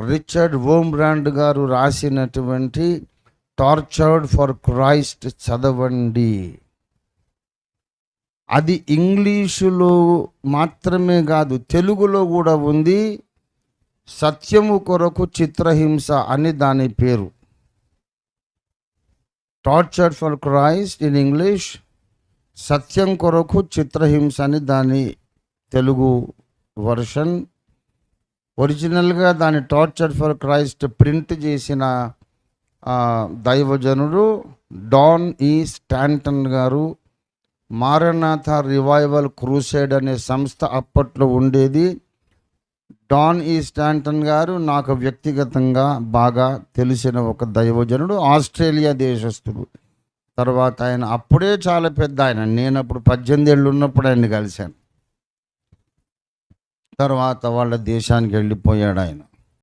Richard ohm brand గారు రాసినటువంటి tortured for Christ చదవండి. అది ఇంగ్లీషులో మాత్రమే కాదు తెలుగులో కూడా ఉంది. సత్యము కొరకు చిత్రహింస అని దాని పేరు. Tortured for Christ in English సత్యం కొరకు చిత్రహింస అని దాని తెలుగు వర్షన్. ఒరిజినల్గా దాని టార్చర్ ఫర్ క్రైస్ట్ ప్రింట్ చేసిన దైవజనుడు డాన్ ఈ స్టాంటన్ గారు మారనాథ రివైవల్ క్రూసైడ్ అనే సంస్థ అప్పట్లో ఉండేది. డాన్ ఈ స్టాంటన్ గారు నాకు వ్యక్తిగతంగా బాగా తెలిసిన ఒక దైవజనుడు ఆస్ట్రేలియా దేశస్థుడు. తర్వాత ఆయన అప్పుడే చాలా పెద్ద ఆయన. నేను అప్పుడు పద్దెనిమిది ఏళ్ళు ఉన్నప్పుడు ఆయన్ని కలిశాను. తర్వాత వాళ్ళ దేశానికి వెళ్ళిపోయాడు ఆయన.